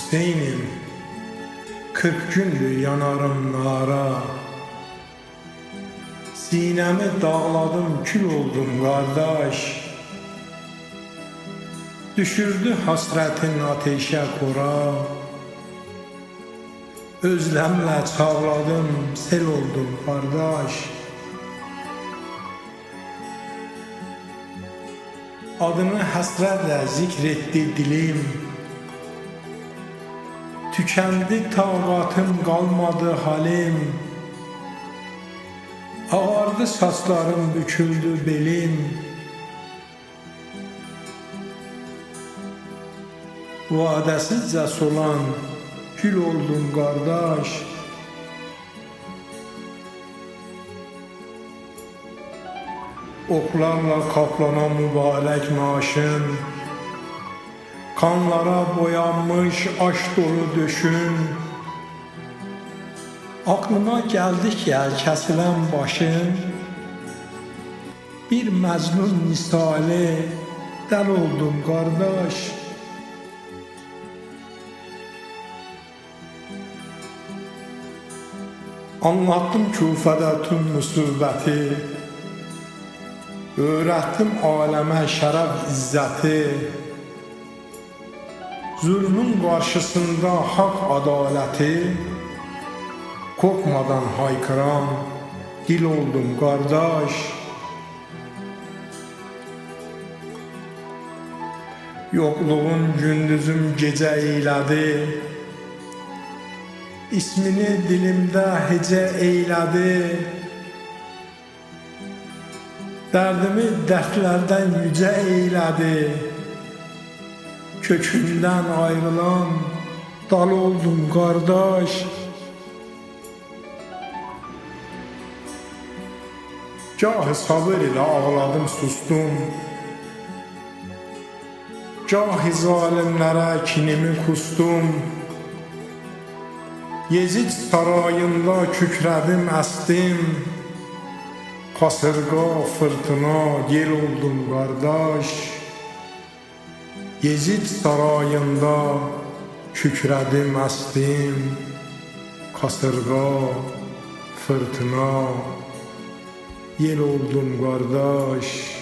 Hüseynim, kırk gündür yanarım nara. Sinemi dağladım, kül oldum kardeş. Düşürdü hasretin ateşe kora. Özlemle çağladım, sel oldum kardeş. Adını həsrətlə zikr etdi dilim. Tükendi tağatım, qalmadı halim. Ağardı saçlarım, büküldü belim. Vadəsizcə solan gül oldum qardaş. Oklarla kaplanan mübarək maaşın Kanlara boyanmış aş dolu döşün Aklıma geldikçe kesilen başın Bir mecnun misali del oldum kardeş. Anlattım küfədə tüm müsibəti Öğrettim aleme şərəf izzəti Zulmün karşısında hak adaleti Korkmadan haykıran dil oldum kardeş. Yokluğun gündüzüm gece eyledi İsmini dilimde hece eyledi. Dərdimi dərdlərdən yücə eylədi Kökümdən ayrılan dal oldum qardaş Gahı sabır ilə ağladım sustum. Gahı zalimlərə kinimi kustum. Yezid sarayında kükrədim əsdim. Kasırga, fırtına, yel oldum kardeş Yezid sarayında kükredim estim Kasırga, fırtına, yel oldum kardeş